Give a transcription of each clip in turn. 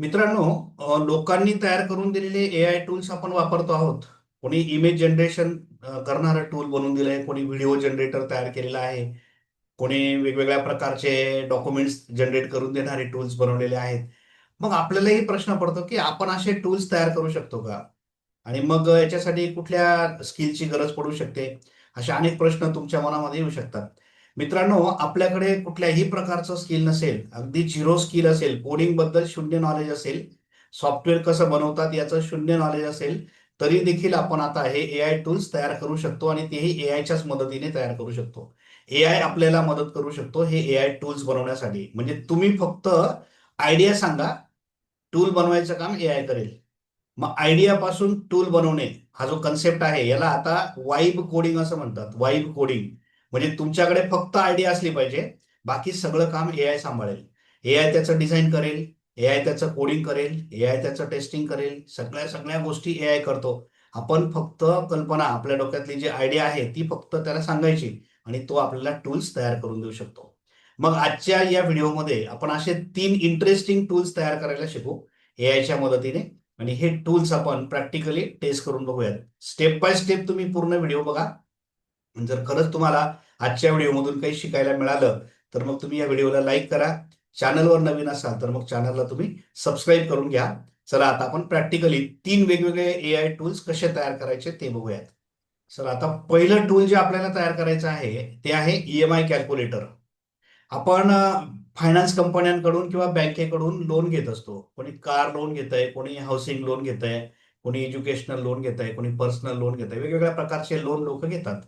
मित्रांनो लोकांनी तयार करून दिलेले ए आय टूल्स आपण वापरतो आहोत. कोणी इमेज जनरेशन करणारं टूल बनवून दिलं आहे कोणी व्हिडिओ जनरेटर तयार केलेला आहे कोणी वेगवेगळ्या प्रकारचे डॉक्युमेंट्स जनरेट करून देणारे टूल्स बनवलेले आहेत. मग आपल्यालाही प्रश्न पडतो की आपण असे टूल्स तयार करू शकतो का? आणि मग याच्यासाठी कुठल्या स्किलची गरज पडू शकते? असे अनेक प्रश्न तुमच्या मनामध्ये येऊ शकतात. मित्रांनो आपल्याकडे कुठल्याही प्रकारचं स्किल नसेल अगदी झिरो स्किल असेल कोडिंगबद्दल शून्य नॉलेज असेल सॉफ्टवेअर कसं बनवतात याचं शून्य नॉलेज असेल तरी देखील आपण आता हे ए आय टूल्स तयार करू शकतो आणि तेही ए आयच्याच मदतीने तयार करू शकतो. ए आय आपल्याला मदत करू शकतो हे ए आय टूल्स बनवण्यासाठी. म्हणजे तुम्ही फक्त आयडिया सांगा टूल बनवायचं काम ए आय करेल. मग आयडिया पासून टूल बनवणे हा जो कन्सेप्ट आहे याला आता वाईब कोडिंग असं म्हणतात. वाईब कोडिंग म्हणजे तुमच्याकडे फक्त आयडिया असली पाहिजे. बाकी सगळं काम ए आय सांभाळेल. ए आय त्याचं डिझाईन करेल ए आय त्याचं कोडिंग करेल ए आय त्याचं टेस्टिंग करेल सगळ्या सगळ्या गोष्टी ए आय करतो. आपण फक्त कल्पना आपल्या डोक्यातली जी आयडिया आहे ती फक्त त्याला सांगायची आणि तो आपल्याला टूल्स तयार करून देऊ शकतो. मग आजच्या या व्हिडिओमध्ये आपण असे तीन इंटरेस्टिंग टूल्स तयार करायला शिकू ए आयच्या मदतीने. आणि हे टूल्स आपण प्रॅक्टिकली टेस्ट करून बघूयात. स्टेप बाय स्टेप तुम्ही पूर्ण व्हिडिओ बघा. जर खरंच तुम्हाला आजच्या व्हिडिओमधून काही शिकायला मिळालं तर मग तुम्ही या व्हिडिओला लाईक करा. चॅनलवर नवीन असाल तर मग चॅनलला तुम्ही सबस्क्राईब करून घ्या. चला आता आपण प्रॅक्टिकली तीन वेगवेगळे ए आय टूल्स कसे तयार करायचे ते बघूयात. चला आता पहिलं टूल जे आपल्याला तयार करायचं आहे ते आहे ई एम आय कॅल्क्युलेटर आपण फायनान्स कंपन्यांकडून किंवा बँकेकडून लोन घेत असतो. कोणी कार लोन घेत आहे कोणी हाऊसिंग लोन घेत आहे कोणी एज्युकेशनल लोन घेत आहे कोणी पर्सनल लोन घेत आहे वेगवेगळ्या प्रकारचे लोन लोक घेतात.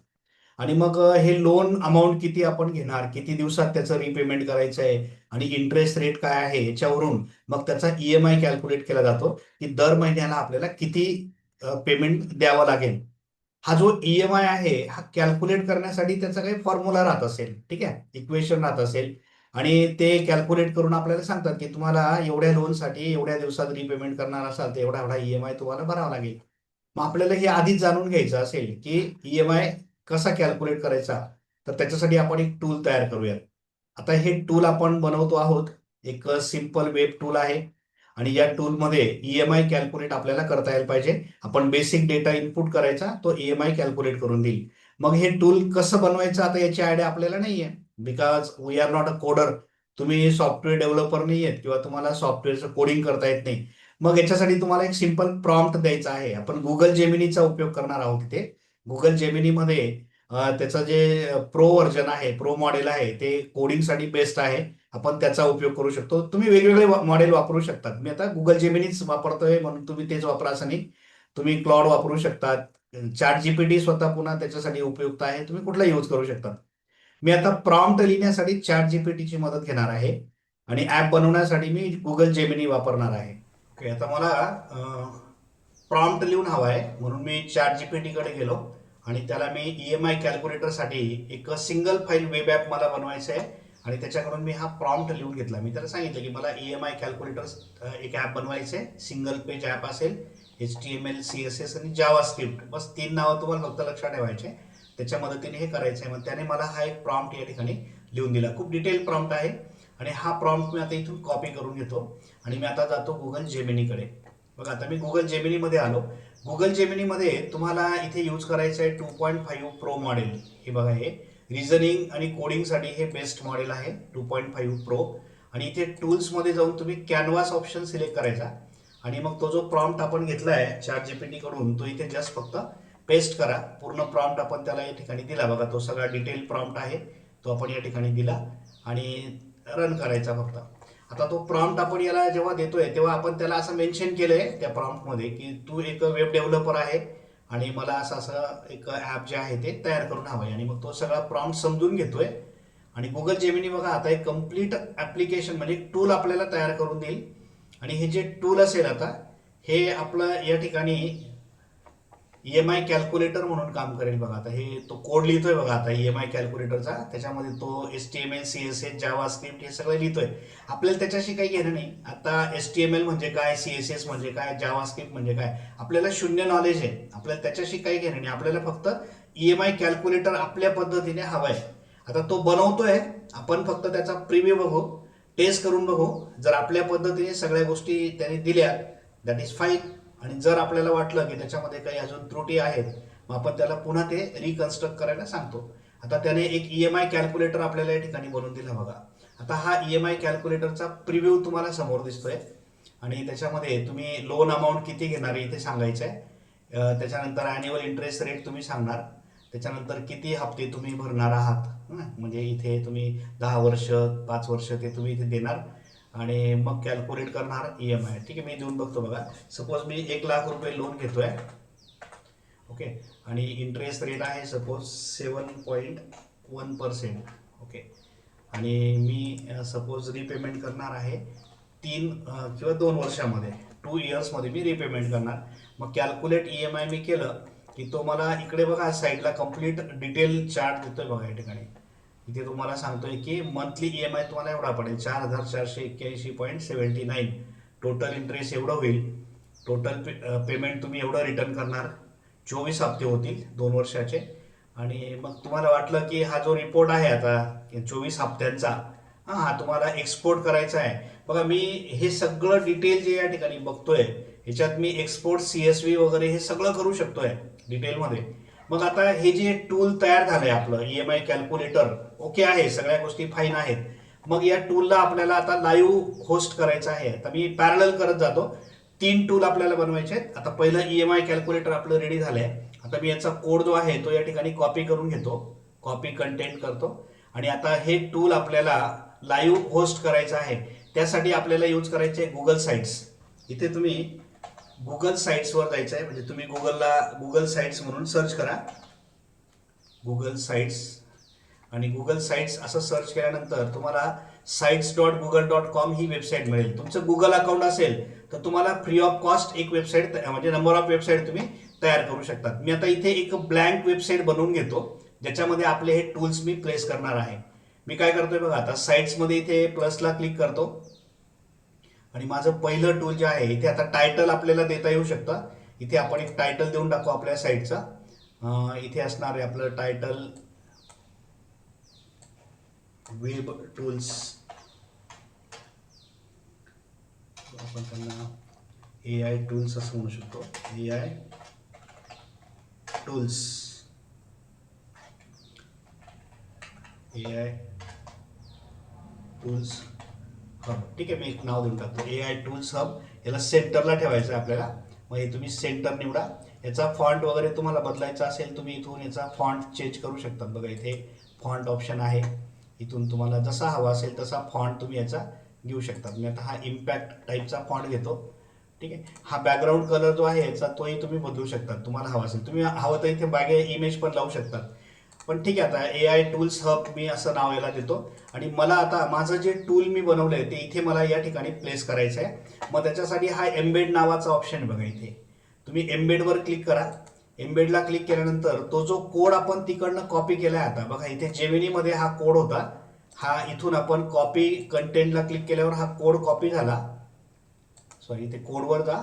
आणि मग हे लोन अमाऊंट किती आपण घेणार? किती दिवसात त्याचं रिपेमेंट करायचं आहे? आणि इंटरेस्ट रेट काय आहे याच्यावरून मग त्याचा ईएमआय कॅल्क्युलेट केला जातो की दर महिन्याला आपल्याला किती पेमेंट द्यावं लागेल. हा जो ईएमआय आहे हा कॅल्क्युलेट करण्यासाठी त्याचा काही फॉर्म्युला राहत असेल ठीक आहे? इक्वेशन राहत असेल. आणि ते कॅल्क्युलेट करून आपल्याला सांगतात की तुम्हाला एवढ्या लोनसाठी एवढ्या दिवसात रिपेमेंट करणार असाल तर एवढा एवढा ई एम आय तुम्हाला भरावा लागेल. मग आपल्याला हे आधीच जाणून घ्यायचं असेल की ई एम आय कसा कॅल्क्युलेट करायचा? तर त्याच्यासाठी आपण एक टूल तयार करूयात. आता हे टूल आपण बनवतो आहोत. एक सिंपल वेब टूल आहे. आणि या टूलमध्ये ई एम आय कॅल्क्युलेट आपल्याला करता यायला पाहिजे. आपण बेसिक डेटा इनपुट करायचा तो ई एम आय कॅल्क्युलेट करून देईल. मग हे टूल कसं बनवायचं आता याची आयडिया आपल्याला नाहीये. Because we are not a coder तुम्ही सॉफ्टवेअर डेव्हलपर नाही आहेत किंवा तुम्हाला सॉफ्टवेअरचं कोडिंग करता येत नाही. मग याच्यासाठी तुम्हाला एक सिंपल प्रॉम्प्ट द्यायचा आहे. आपण गुगल जेमिनीचा उपयोग करणार आहोत तिथे गुगल जेमिनीमध्ये त्याचं जे प्रो व्हर्जन आहे प्रो मॉडेल आहे ते कोडिंगसाठी बेस्ट आहे. आपण त्याचा उपयोग करू शकतो. तुम्ही वेगवेगळे मॉडेल वापरू शकतात. मी आता गुगल जेमिनीच वापरतोय म्हणून तुम्ही तेच वापरा असं नाही. तुम्ही क्लॉड वापरू शकतात. चॅट जीपीटी स्वतः पुन्हा त्याच्यासाठी उपयुक्त आहे. तुम्ही कुठला यूज करू शकता मी आता प्रॉम्प्ट लिहिण्यासाठी चॅट जीपीटीची मदत घेणार आहे. आणि ऍप बनवण्यासाठी मी गुगल जेमिनी वापरणार आहे. ओके आता मला प्रॉम्प्ट लिहून हवा आहे म्हणून मी चॅट जीपीटीकडे गेलो. आणि त्याला मी ई एम आय कॅल्क्युलेटरसाठी एक सिंगल फाईल वेब ॲप मला बनवायचं आहे आणि त्याच्याकडून मी हा प्रॉम्प्ट लिहून घेतला. मी त्याला सांगितलं की मला ई एम आय कॅल्क्युलेटर एक ॲप बनवायचं आहे सिंगल पेज ॲप असेल H T M L C S S आणि जावा स्क्रिप्ट बस तीन नावं तुम्हाला फक्त लक्षात ठेवायचे त्याच्या मदतीने हे करायचं आहे मग त्याने मला हा एक प्रॉम्प्ट या ठिकाणी लिहून दिला. खूप डिटेल प्रॉम्प्ट आहे. आणि हा प्रॉम्प्ट मी आता इथून कॉपी करून घेतो. आणि मी आता जातो गुगल जेमिनीकडे बघा आता मी गुगल जेमिनीमध्ये आलो. गुगल जेमिनीमध्ये तुम्हाला इथे यूज करायचं आहे two point five pro model हे बघा हे. रिझनिंग आणि कोडिंगसाठी हे बेस्ट मॉडेल आहे टू पॉईंट फाईव्ह प्रो आणि इथे टूल्समध्ये जाऊन तुम्ही कॅनव्हास ऑप्शन सिलेक्ट करायचा. आणि मग तो जो प्रॉम्प्ट आपण घेतला आहे चार जीपीटी कडून तो इथे जस्ट फक्त पेस्ट करा. पूर्ण प्रॉम्प्ट आपण त्याला या ठिकाणी दिला. बघा तो सगळा डिटेल प्रॉम्प्ट आहे तो आपण या ठिकाणी दिला आणि रन करायचा फक्त. आता तो प्रॉम्प्ट आपण याला जेव्हा देतोय तेव्हा आपण त्याला असं मेन्शन केलंय त्या प्रॉम्प्टमध्ये की तू एक वेब डेव्हलपर आहे आणि मला असं असं एक ॲप जे आहे ते तयार करून हवं आहे. आणि मग तो सगळा प्रॉम्प्ट समजून घेतोय. आणि गुगल जेमिनी बघा आता एक कंप्लीट ॲप्लिकेशन म्हणजे टूल आपल्याला तयार करून देईल. आणि हे जे टूल असेल आता हे आपलं या ठिकाणी ई एम आय कॅल्क्युलेटर म्हणून काम करेल बघा. आता हे तो कोड लिहितोय बघा आता ई एम आय कॅल्क्युलेटरचा त्याच्यामध्ये तो S T M L C S S JavaScript हे सगळं लिहितोय. आपल्याला त्याच्याशी काही घेणं नाही. आता एस टी एम एल म्हणजे काय? सी एस एस म्हणजे काय? जावा स्क्रिप्ट म्हणजे काय? आपल्याला शून्य नॉलेज आहे. आपल्याला त्याच्याशी काही घेणं नाही. आपल्याला फक्त ई एम आय कॅल्क्युलेटर आपल्या पद्धतीने हवाय. आता तो बनवतोय. आपण फक्त त्याचा प्रिव्ह्यू बघू टेस्ट करून बघू. जर आपल्या पद्धतीने सगळ्या गोष्टी त्यांनी दिल्या दॅट इज फाईन आणि जर आपल्याला वाटलं की त्याच्यामध्ये काही अजून त्रुटी आहेत मग आपण त्याला पुन्हा ते रिकन्स्ट्रक्ट करायला सांगतो. आता त्याने एक ई एम आय कॅल्क्युलेटर आपल्याला या ठिकाणी बनवून दिला बघा. आता हा ई एम आय कॅल्क्युलेटरचा प्रिव्ह्यू तुम्हाला समोर दिसतोय. आणि त्याच्यामध्ये तुम्ही लोन अमाऊंट किती घेणार आहे इथे सांगायचं आहे त्याच्यानंतर ॲन्युअल इंटरेस्ट रेट तुम्ही सांगणार. त्याच्यानंतर किती हप्ते तुम्ही भरणार आहात. म्हणजे इथे तुम्ही दहा वर्ष पाच वर्ष ते तुम्ही इथे देणार. आणि मग कॅल्क्युलेट करणार ई एम आय ठीक आहे मी देऊन बघतो बघा. सपोज मी एक लाख रुपये लोन घेतोय. ओके आणि इंटरेस्ट रेट आहे suppose seven point one percent okay आणि मी सपोज रिपेमेंट करणार आहे तीन किंवा दोन वर्षामध्ये. टू इयर्समध्ये मी रिपेमेंट करणार. मग कॅल्क्युलेट ई एम आय मी केलं की तो मला इकडे बघा साईडला कंप्लीट डिटेल चार्ट देतोय बघा या ठिकाणी. इथे तुम्हाला सांगतोय की मंथली ई एम आय तुम्हाला एवढा पडेल. चार हजार चारशे एक्क्याऐंशी point seventy nine total interest एवढं होईल. टोटल पे पेमेंट तुम्ही एवढं रिटर्न करणार. चोवीस हप्ते होतील दोन वर्षाचे. आणि मग तुम्हाला वाटलं की हा जो रिपोर्ट आहे आता चोवीस हप्त्यांचा हां हा तुम्हाला एक्सपोर्ट करायचा आहे. बघा मी हे सगळं डिटेल जे या ठिकाणी बघतोय ह्याच्यात मी एक्सपोर्ट सी एस व्ही वगैरे हे सगळं करू शकतोय डिटेलमध्ये मग आता हे जे टूल तयार झालंय आपलं E M I calculator okay आहे सगळ्या गोष्टी फाईन आहेत. मग या टूलला आपल्याला आता लाईव्ह होस्ट करायचं आहे. आता मी पॅरल करत जातो. तीन टूल आपल्याला बनवायचे आहेत. आता पहिलं ई एम आय कॅल्क्युलेटर आपलं रेडी झालंय. आता मी याचा कोड जो आहे तो या ठिकाणी कॉपी करून घेतो. कॉपी कंटेंट करतो. आणि आता हे टूल आपल्याला लाईव्ह होस्ट करायचं आहे. त्यासाठी आपल्याला यूज करायचे गुगल साईट्स इथे तुम्ही गुगल साईट्सवर जायचं आहे म्हणजे तुम्ही गुगलला गुगल साईट्स म्हणून सर्च करा. गुगल साईट्स आणि गुगल साईट्स असं सर्च केल्यानंतर तुम्हाला sites dot Google dot com ही वेबसाईट मिळेल. तुमचं गुगल अकाउंट असेल तर तुम्हाला फ्री ऑफ कॉस्ट एक वेबसाईट म्हणजे नंबर ऑफ वेबसाईट तुम्ही तयार करू शकतात. मी आता इथे एक ब्लँक वेबसाईट बनवून घेतो ज्याच्यामध्ये आपले हे टूल्स मी प्लेस करणार आहे. मी काय करतोय बघा आता साईट्समध्ये इथे प्लसला क्लिक करतो. आणि माझं पहिलं टूल जे आहे इथे आता टायटल आपल्याला देता येऊ शकतं. इथे आपण एक टायटल देऊन टाकू आपल्या साईटचा इथे असणार आहे आपलं टायटल वेब टूल्स आपण त्यांना ए आय टूल्स असं म्हणू शकतो. A I tools A I tools hub ठीक आहे मी एक नाव देऊन टाकतो. ए आय टूल्स हब याला सेंटरला ठेवायचं आहे आपल्याला. मग हे तुम्ही सेंटर निवडा. याचा फॉन्ट वगैरे तुम्हाला बदलायचा असेल तुम्ही इथून याचा फॉन्ट चेंज करू शकता. बघा इथे फॉन्ट ऑप्शन आहे. इथून तुम्हाला जसा हवा असेल तसा फॉन्ट तुम्ही याचा घेऊ शकतात मी आता हा इम्पॅक्ट टाईपचा फॉन्ट घेतो. ठीक आहे? हा बॅकग्राऊंड कलर जो आहे याचा तोही तुम्ही बदलू शकतात तुम्हाला हवा असेल. तुम्ही हवं तर इथे बागे इमेज पण लावू शकतात पण ठीक आहे आता ए आय टूल्स हब मी असं नाव याला देतो. आणि मला आता माझं जे टूल मी बनवलं आहे ते इथे मला या ठिकाणी प्लेस करायचं आहे. मग त्याच्यासाठी हा एम्बेड नावाचा ऑप्शन बघा इथे. तुम्ही एम्बेडवर क्लिक करा. एम्बेडला क्लिक केल्यानंतर तो जो कोड आपण तिकडनं कॉपी केलाय आता बघा इथे जेमिनीमध्ये हा कोड होता. हा इथून आपण कॉपी कंटेंटला क्लिक केल्यावर हा कोड कॉपी झाला. सॉरी इथे कोडवर जा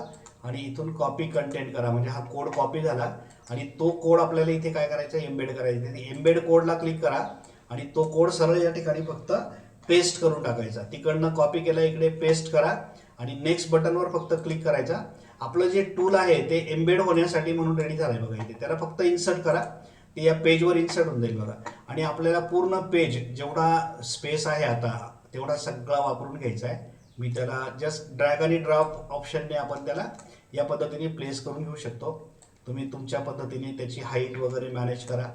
आणि इथून कॉपी कंटेंट करा. म्हणजे हा कोड कॉपी झाला आणि तो कोड आपल्याला इथे काय करायचा? एम्बेड करायचा. एम्बेड कोडला क्लिक करा आणि तो कोड सरळ या ठिकाणी फक्त पेस्ट करून टाकायचा. तिकडनं कॉपी केला इकडे पेस्ट करा आणि नेक्स्ट बटनवर फक्त क्लिक करायचा. आपलं जे टूल आहे ते एम्बेड होण्यासाठी म्हणून रेडी झालंय बघा इथे. त्याला फक्त इन्सर्ट करा. ते या पेजवर इन्सर्ट होऊन जाईल बघा. आणि आपल्याला पूर्ण पेज जेवढा स्पेस आहे आता तेवढा सगळा वापरून घ्यायचा आहे. मी त्याला जस्ट ड्रॅग आणि ड्रॉप ऑप्शनने आपण त्याला या पद्धतीने प्लेस करून घेऊ शकतो. तुम्ही तुमच्या पद्धतीने त्याची हाईट वगैरे मॅनेज करा.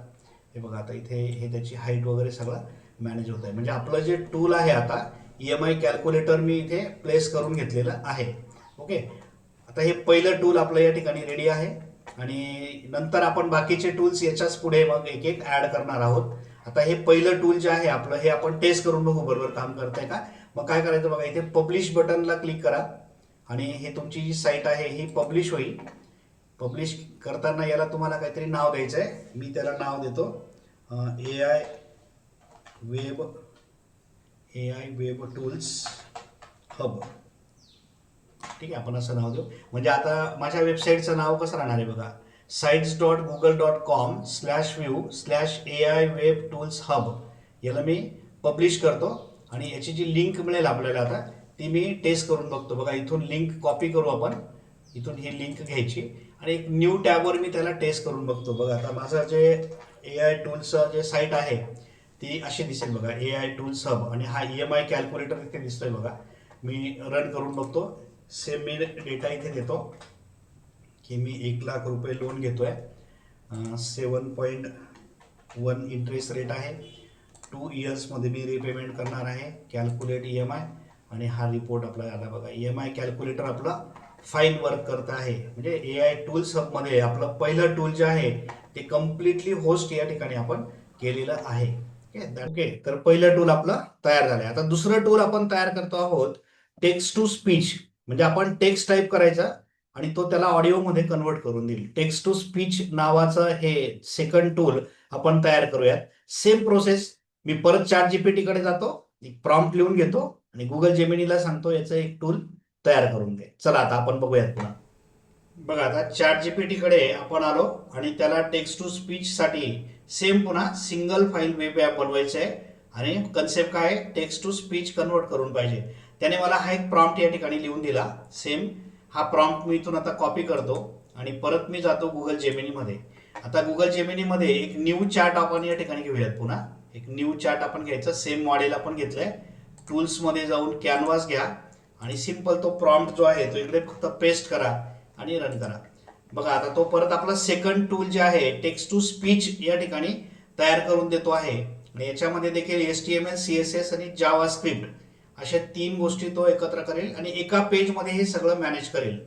हे बघा आता इथे हे त्याची हाईट वगैरे सगळं मॅनेज होत आहे. म्हणजे आपलं जे टूल आहे आता ई एम आय कॅल्क्युलेटर मी इथे प्लेस करून घेतलेलं आहे. ओके आता हे पहिलं टूल आपलं या ठिकाणी रेडी आहे. आणि नंतर आपण बाकीचे टूल्स याच्याच पुढे मग एक एक ऍड करणार आहोत. आता हे पहिलं टूल जे आहे आपलं हे आपण टेस्ट करून बघू बरोबर काम करतंय का? मग काय करायचं बघा इथे पब्लिश बटनला क्लिक करा. आणि हे तुमची जी साईट आहे ही पब्लिश होईल. पब्लिश करताना याला तुम्हाला काहीतरी नाव द्यायचं आहे मी त्याला नाव देतो. A I web A I web tools hub ठीक आहे आपण असं नाव देऊ. म्हणजे आता माझ्या वेबसाईटचं नाव कसं राहणार आहे बघा? Sites dot Google dot com slash view slash A I web tools hub याला मी पब्लिश करतो आणि याची जी लिंक मिळेल आपल्याला आता ती मी टेस्ट करून बघतो. बघा इथून लिंक कॉपी करू आपण. इथून ही लिंक घ्यायची. आणि एक न्यू टॅबवर मी त्याला टेस्ट करून बघतो. बघा आता माझं जे ए आय टूल्सचं जे साईट आहे ती अशी दिसेल बघा. ए आय टूल्स हब आणि हा ई एम आय कॅल्क्युलेटर इथे दिसतोय बघा. मी रन करून बघतो. सेम मी डेटा इथे देतो की मी एक लाख रुपये लोन घेतोय. Seven point one interest rate आहे. टू इयर्समध्ये मी रिपेमेंट करणार आहे. कॅल्क्युलेट ई एम आय आणि हा रिपोर्ट आपला आला बघा. ई एम आय कॅल्क्युलेटर आपला फाईन वर्क करत आहे. म्हणजे ए आय टूल्स हबमध्ये आपलं पहिलं टूल जे आहे ते कम्प्लिटली होस्ट या ठिकाणी आपण केलेलं आहे. ओके तर पहिलं टूल आपलं तयार झालंय. आता दुसरं टूल आपण तयार करतो आहोत टेक्स्ट टू स्पीच म्हणजे आपण टेक्स्ट टाईप करायचा आणि तो त्याला ऑडिओमध्ये कन्वर्ट करून देईल. टेक्स्ट टू स्पीच नावाचं हे सेकंड टूल आपण तयार करूयात. सेम प्रोसेस मी परत चार जीपीटी कडे जातो एक प्रॉम्प्ट लिहून घेतो आणि गुगल जेमिनीला सांगतो याचं एक टूल तयार करून दे चला आता आपण बघूयात पुन्हा. बघा आता चार जीपीटी कडे आपण आलो आणि त्याला टेक्स्ट टू स्पीच साठी सेम पुन्हा सिंगल फाईल वेब ॲप बनवायचं आहे आणि कन्सेप्ट काय? टेक्स्ट टू स्पीच कन्वर्ट करून पाहिजे. त्याने मला हा एक प्रॉम्प्ट या ठिकाणी लिहून दिला. सेम हा प्रॉम्प्ट मी इथून आता कॉपी करतो आणि परत मी जातो गुगल जेमिनीमध्ये आता गुगल जेमिनीमध्ये एक न्यू चार्ट आपण या ठिकाणी घेऊयात पुन्हा. एक न्यू चार्ट आपण घ्यायचा. सेम मॉडेल आपण घेतलंय. टूल्समध्ये जाऊन कॅनव्हास घ्या आणि सिंपल तो प्रॉम्प्ट जो आहे तो इकडे फक्त पेस्ट करा आणि रन करा. बघा आता तो परत आपला सेकंड टूल जे आहे टेक्स्ट टू स्पीच या ठिकाणी तयार करून देतो आहे. आणि याच्यामध्ये देखील S T M L C S S आणि जावा स्क्रिप्ट अशा तीन गोष्टी तो एकत्र करेल आणि एका पेजमध्ये हे सगळं मॅनेज करेल.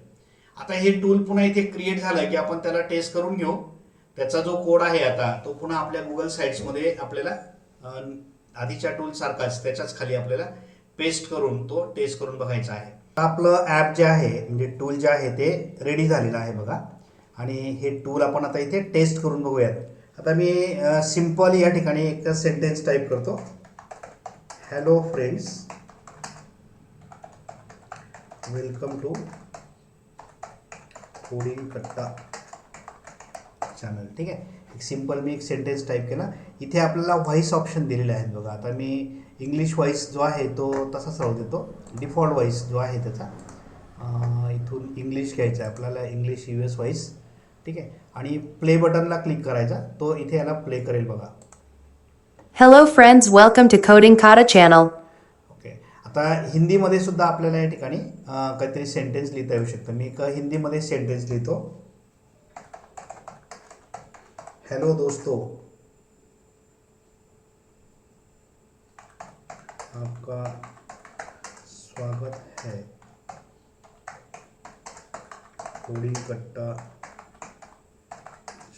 आता हे टूल पुन्हा इथे क्रिएट झालं की आपण त्याला टेस्ट करून घेऊ. त्याचा जो कोड आहे आता तो पुन्हा आपल्या गुगल साईट्समध्ये आपल्याला आधीच्या टूल सारखाच त्याच्याच खाली आपल्याला पेस्ट करून तो टेस्ट करून बघायचा आहे. आपलं ॲप जे आहे म्हणजे टूल जे आहे ते रेडी झालेलं आहे बघा. आणि हे टूल आपण आता इथे टेस्ट करून बघूयात. आता मी सिंपल या ठिकाणी एक सेंटेन्स टाईप करतो. Hello friends welcome to coding Katta channel ठीक आहे? एक सिंपल मी एक सेंटेन्स टाईप केला. इथे आपल्याला व्हॉइस ऑप्शन दिलेले आहेत बघा. आता मी इंग्लिश व्हॉइस जो आहे तो तसाच राहू देतो. डिफॉल्ट व्हॉइस जो आहे त्याचा. इथून इंग्लिश घ्यायचा आहे आपल्याला. इंग्लिश यू एस व्हॉइस ठीक आहे? आणि प्ले बटनला क्लिक करायचा. तो इथे याला प्ले करेल बघा. Hello friends welcome to coding Kata channel आता हिंदीमध्ये सुद्धा आपल्याला या ठिकाणी काहीतरी सेंटेन्स लिहिता येऊ शकतं. मी एक हिंदीमध्ये सेंटेन्स लिहितो. हॅलो दोस्तों. आपका स्वागत है. कोडिंग कट्टा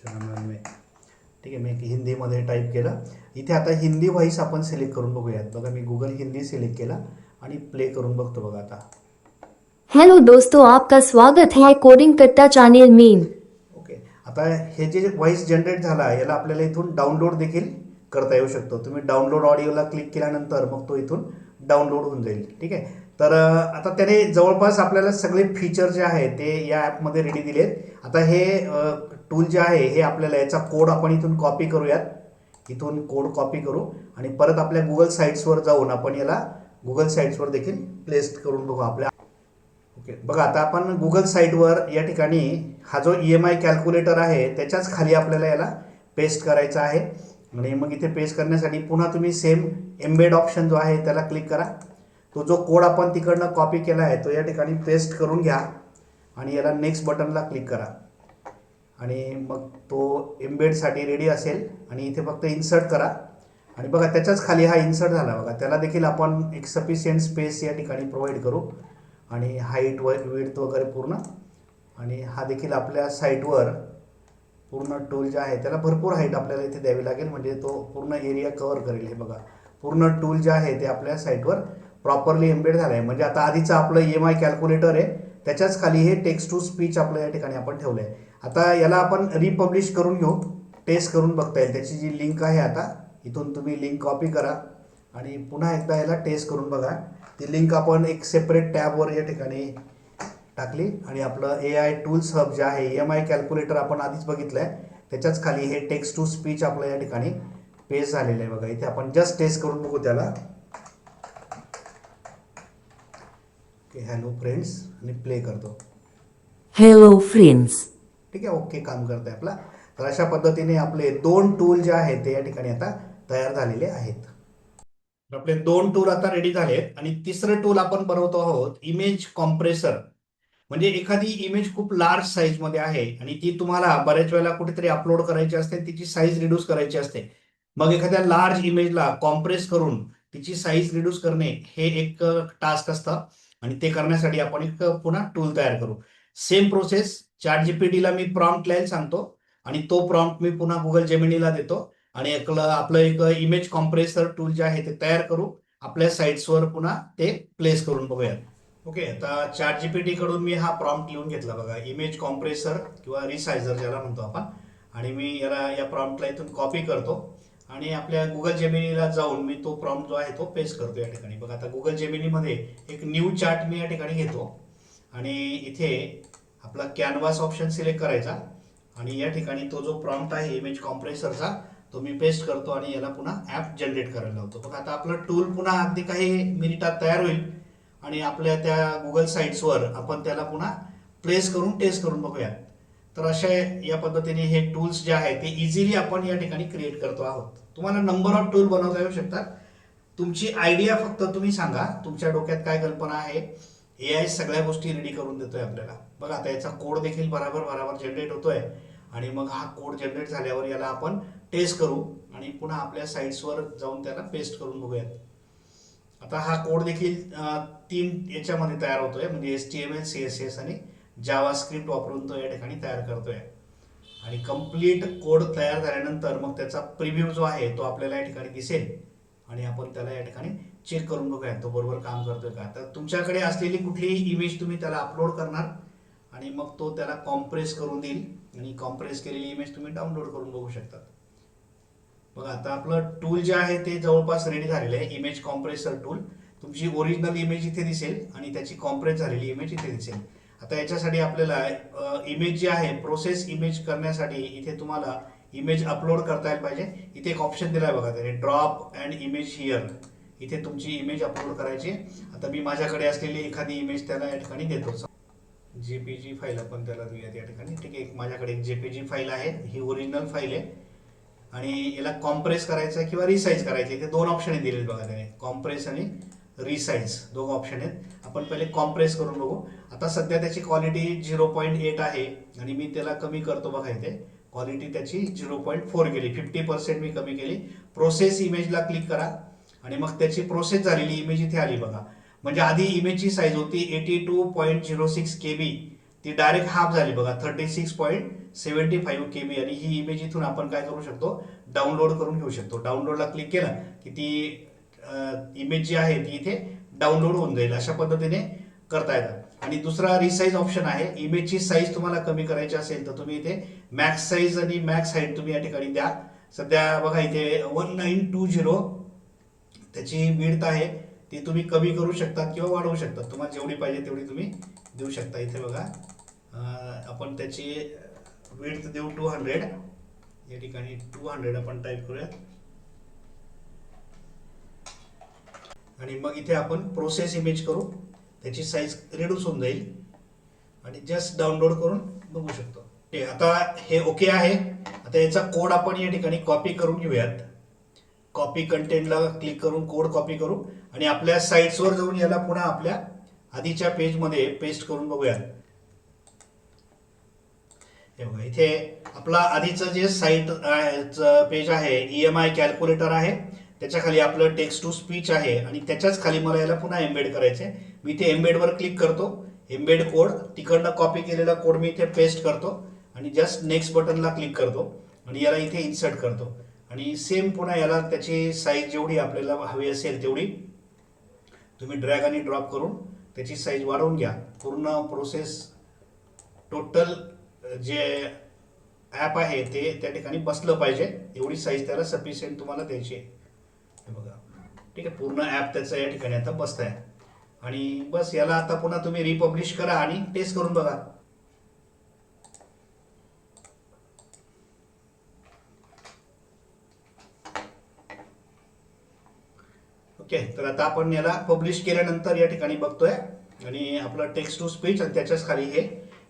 चॅनल में. ठीक आहे मी हिंदीमध्ये टाईप केलं. इथे आता हिंदी व्हॉइस आपण सिलेक्ट करून बघूयात. बघा मी गुगल हिंदी सिलेक्ट केला. आणि प्ले करून बघतो बघा आता. हेलो दोस्तों आपका स्वागत है कोडिंग कट्टा चैनल में ओके आता हे जे व्हॉइस जनरेट झाला याला आपल्याला इथून डाउनलोड देखील करता येऊ शकतो. तुम्ही डाउनलोड ऑडिओला क्लिक केल्यानंतर मग तो इथून डाउनलोड होऊन जाईल. ठीक आहे? तर आता त्याने जवळपास आपल्याला सगळे फीचर जे आहे ते या ॲपमध्ये रेडी दिलेत. आता हे टूल जे आहे हे आपल्याला याचा कोड आपण इथून कॉपी करूयात. इथून कोड कॉपी करू. आणि परत आपल्या गुगल साईट्सवर जाऊन आपण याला गुगल साईट्सवर देखील प्लेस करून बघू आपल्या. ओके बघा आता आपण गुगल साईटवर या ठिकाणी हा जो ई एम आय कॅल्क्युलेटर आहे त्याच्याच खाली आपल्याला याला पेस्ट करायचा आहे. आणि मग इथे पेस्ट करण्यासाठी पुन्हा तुम्ही सेम एम्बेड ऑप्शन जो आहे त्याला क्लिक करा. तो जो कोड आपण तिकडनं कॉपी केला आहे तो या ठिकाणी पेस्ट करून घ्या. आणि याला नेक्स्ट बटनला क्लिक करा. आणि मग तो एम्बेडसाठी रेडी असेल. आणि इथे फक्त इन्सर्ट करा. आणि बघा त्याच्याच खाली हा इन्सर्ट झाला बघा. त्याला देखील आपण एक सफिशियंट स्पेस या ठिकाणी प्रोव्हाइड करू. आणि हाईट व विड्थ वगैरे पूर्ण. आणि हा देखील आपल्या साईटवर पूर्ण टूल जे आहे त्याला भरपूर हाईट आपल्याला इथे द्यावी लागेल. म्हणजे तो पूर्ण एरिया कव्हर करेल. हे बघा. पूर्ण टूल जे आहे ते आपल्या साईटवर प्रॉपरली एम्बेड झालं आहे म्हणजे आता आधीचं आपलं ई एम आय कॅल्क्युलेटर आहे. त्याच्याच खाली हे टेक्स्ट टू स्पीच आपलं या ठिकाणी आपण ठेवलं आहे आता याला आपण रिपब्लिश करून घेऊ. टेस्ट करून बघता येईल. त्याची जी लिंक आहे आता इथून तुम्ही लिंक कॉपी करा आणि पुन्हा एकदा याला टेस्ट करून बघा. ती लिंक आपण एक सेपरेट टॅबवर या ठिकाणी टाकली आणि आपलं ए आय टूल्स हब जे आहे एम आय कॅल्क्युलेटर आपण आधीच बघितलं आहे त्याच्याच खाली हे टेक्स्ट टू स्पीच आपलं या ठिकाणी पेस्ट झालेलं आहे बघा. इथे आपण जस्ट टेस्ट करून बघू त्याला. ओके हॅलो फ्रेंड्स आणि प्ले करतो. Hello friends. ठीक आहे? ओके काम करतोय आपला. तर अशा पद्धतीने आपले दोन टूल जे आहेत ते या ठिकाणी आता तयार झालेले आहेत. आपले दोन टूल आता रेडी झालेत आणि तिसरं टूल आपण बनवतो आहोत इमेज कॉम्प्रेसर म्हणजे एखादी इमेज खूप लार्ज साईजमध्ये आहे आणि ती तुम्हाला बऱ्याच वेळेला कुठेतरी अपलोड करायची असते तिची साईज रिड्यूस करायची असते. मग एखाद्या लार्ज इमेजला कॉम्प्रेस करून तिची साईज रिड्यूस करणे हे एक टास्क असतं आणि ते करण्यासाठी आपण एक पुन्हा टूल तयार करू. सेम प्रोसेस चॅट जीपीटीला मी प्रॉम्प्ट लिहायला सांगतो आणि तो प्रॉम्प्ट मी पुन्हा गुगल जेमिनीला देतो. आणि एकलं आपलं एक इमेज कॉम्प्रेसर टूल जे आहे ते तयार करू. आपल्या साईट्सवर पुन्हा ते प्लेस करून बघूयात. ओके आता चॅट जीपीटी कडून मी हा प्रॉम्प्ट लिहून घेतला बघा. इमेज कॉम्प्रेसर किंवा रिसायझर ज्याला म्हणतो आपण. आणि मी याला या प्रॉम्प्टला इथून कॉपी करतो. आणि आपल्या गुगल जेमिनीला जाऊन मी तो प्रॉम्प्ट जो आहे तो पेस्ट करतो या ठिकाणी. बघा आता गुगल जेमिनीमध्ये एक न्यू चार्ट मी या ठिकाणी घेतो. आणि इथे आपला कॅनव्हास ऑप्शन सिलेक्ट करायचा. आणि या ठिकाणी तो जो प्रॉम्प्ट आहे इमेज कॉम्प्रेसरचा तो मी पेस्ट करतो आणि याला पुन्हा ॲप जनरेट करायला लावतो. बघा आता आपलं टूल पुन्हा अगदी काही मिनिटात तयार होईल. आणि आपल्या त्या गुगल साईट्सवर आपण त्याला पुन्हा प्लेस करून टेस्ट करून बघूया तर अशा या पद्धतीने हे टूल्स जे आहेत ते इझिली आपण या ठिकाणी क्रिएट करतो आहोत. तुम्हाला नंबर ऑफ टूल बनवता येऊ शकतात. तुमची आयडिया फक्त तुम्ही सांगा. तुमच्या डोक्यात काय कल्पना आहे ए आय सगळ्या गोष्टी रेडी करून देतोय आपल्याला. बघा आता याचा कोड देखील बराबर बराबर जनरेट होतोय. आणि मग हा कोड जनरेट झाल्यावर याला आपण टेस्ट करू आणि पुन्हा आपल्या साईट्सवर जाऊन त्याला पेस्ट करून बघूयात. आता हा कोड देखील तीन याच्यामध्ये तयार होतोय. म्हणजे S T M L C S S आणि जावा स्क्रिप्ट वापरून तो या ठिकाणी तयार करतोय. आणि कंप्लीट कोड तयार झाल्यानंतर मग त्याचा प्रिव्ह्यू जो आहे तो आपल्याला या ठिकाणी दिसेल. आणि आपण त्याला या ठिकाणी चेक करून बघूया तो बरोबर काम करतोय का? तर तुमच्याकडे असलेली कुठलीही इमेज तुम्ही त्याला अपलोड करणार. आणि मग तो त्याला कॉम्प्रेस करून देईल. आणि कॉम्प्रेस केलेली इमेज तुम्ही डाउनलोड करून बघू शकता. बघा आता आपलं टूल जे आहे ते जवळपास रेडी झालेलं आहे. इमेज कॉम्प्रेसर टूल तुमची ओरिजिनल इमेज इथे दिसेल आणि त्याची कॉम्प्रेस झालेली इमेज इथे दिसेल. आता याच्यासाठी आपल्याला इमेज जी आहे प्रोसेस इमेज करण्यासाठी इथे तुम्हाला इमेज अपलोड करता येईल पाहिजे. इथे एक ऑप्शन दिलाय बघा त्याने ड्रॉप अँड इमेज हिअर इथे तुमची इमेज अपलोड करायची आता मी माझ्याकडे असलेली एखादी इमेज त्याला या ठिकाणी देतो. जेपीजी फाईल आपण त्याला देऊयात या ठिकाणी. ठीक आहे माझ्याकडे एक जेपीजी फाईल आहे. ही ओरिजिनल फाईल आहे. आणि याला कॉम्प्रेस करायचं आहे किंवा रिसाईज करायचं इथे दोन ऑप्शन आहेत दिलेले बघा त्याने. कॉम्प्रेस आणि रिसाईज दोन ऑप्शन आहेत. आपण पहिले कॉम्प्रेस करून बघू. आता सध्या त्याची क्वालिटी झिरो पॉईंट एट आहे आणि मी त्याला कमी करतो बघा इथे. क्वालिटी त्याची झिरो पॉईंट फोर केली फिफ्टी पर्सेंट मी कमी केली. प्रोसेस इमेजला क्लिक करा. आणि मग त्याची प्रोसेस झालेली इमेज इथे आली बघा. म्हणजे आधी इमेजची साईज होती eighty two point zero six K B ती डायरेक्ट हाफ झाली बघा. Thirty six point seventy five K B आणि ही इमेज इथून आपण काय करू शकतो? डाउनलोड करून घेऊ शकतो. डाउनलोडला क्लिक केलं की ती इमेज जी आहे ती इथे डाउनलोड होऊन जाईल अशा पद्धतीने करता येतं. आणि दुसरा रिसाईज ऑप्शन आहे. इमेजची साईज तुम्हाला कमी करायची असेल तर तुम्ही इथे मॅक्स साईज आणि मॅक्स हाईट तुम्ही या ठिकाणी द्या. सध्या बघा इथे वन नाईन टू झिरो त्याची मिळत आहे. ती तुम्ही कमी करू शकता किंवा वाढवू शकता तुम्हाला जेवढी पाहिजे तेवढी तुम्ही देऊ शकता. इथे बघा आपण त्याची विड्थ देऊ टू हंड्रेड या ठिकाणी टू हंड्रेड आपण टाईप करूयात. आणि मग इथे आपण प्रोसेस इमेज करू. त्याची साईज रिड्यूस होऊन जाईल. आणि जस्ट डाउनलोड करून बघू शकतो. हे आता हे ओके आहे. आता याचा कोड आपण या ठिकाणी कॉपी करून घेऊयात. कॉपी कंटेंटला क्लिक करून कोड कॉपी करू. आणि आपल्या साईट्सवर जाऊन याला पुन्हा आपल्या आधीच्या पेजमध्ये पेस्ट करून बघूयात. तेव्हा इथे आपला आधीचं जे साईट पेज आहे ई एम आय कॅल्क्युलेटर आहे. त्याच्याखाली आपलं टेक्स्ट टू स्पीच आहे आणि त्याच्याच खाली मला याला पुन्हा एम्बेड करायचे मी इथे एम्बेडवर क्लिक करतो. एम्बेड कोड तिकडनं कॉपी केलेला कोड मी इथे पेस्ट करतो आणि जस्ट नेक्स्ट बटनला क्लिक करतो आणि याला इथे इन्सर्ट करतो. आणि सेम पुन्हा याला त्याची साईज जेवढी आपल्याला हवी असेल तेवढी तुम्ही ड्रॅग आणि ड्रॉप करून त्याची साईज वाढवून घ्या. पूर्ण प्रोसेस टोटल जे ॲप आहे ते त्या ठिकाणी बसलं पाहिजे. एवढी साईज त्याला सफिशियंट तुम्हाला द्यायची आहे. बघा. ठीक आहे पूर्ण ॲप त्याचं या ठिकाणी आता बसत आहे आणि बस याला आता पुन्हा तुम्ही रिपब्लिश करा आणि टेस्ट करून बघा. ओके तर आता आपण याला पब्लिश केल्यानंतर या ठिकाणी बघतोय. आणि आपलं टेक्स्ट टू स्पीच आणि त्याच्याच खाली हे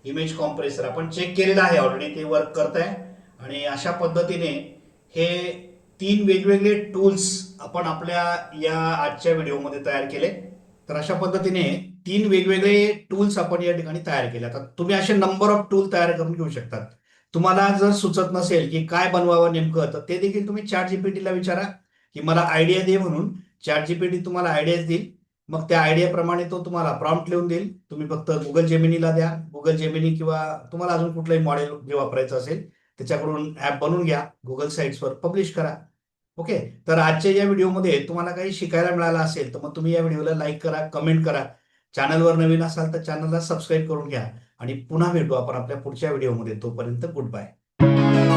इमेज कॉम्प्रेसर आपण चेक केलेलं आहे ऑलरेडी ते वर्क करत आहे आणि अशा पद्धतीने हे तीन वेगवेगळे टूल्स आपण आपल्या या आजच्या व्हिडिओमध्ये तयार केले. तर अशा पद्धतीने तीन वेगवेगळे टूल्स आपण या ठिकाणी तयार केले. आता तुम्ही असे नंबर ऑफ टूल तयार करून घेऊ शकतात. तुम्हाला जर सुचत नसेल की काय बनवावं नेमकं तर ते देखील तुम्ही चॅट जीपीटीला विचारा की मला आयडिया दे म्हणून. चॅट जीपीटी तुम्हाला आयडियाज देईल. मग त्या आयडियाप्रमाणे तो तुम्हाला प्रॉम्प्ट लिहून देईल. तुम्ही फक्त गुगल जेमिनीला द्या. गुगल जेमिनी किंवा तुम्हाला अजून कुठलंही मॉडेल जे वापरायचं असेल त्याच्याकडून ॲप बनवून घ्या. गुगल साईट्सवर पब्लिश करा. ओके तर आजच्या या व्हिडिओमध्ये तुम्हाला काही शिकायला मिळालं असेल तर मग तुम्ही या व्हिडिओला लाईक करा कमेंट करा. चॅनलवर नवीन असाल तर चॅनलला सबस्क्राईब करून घ्या. आणि पुन्हा भेटू आपण आपल्या पुढच्या व्हिडिओमध्ये तोपर्यंत गुड बाय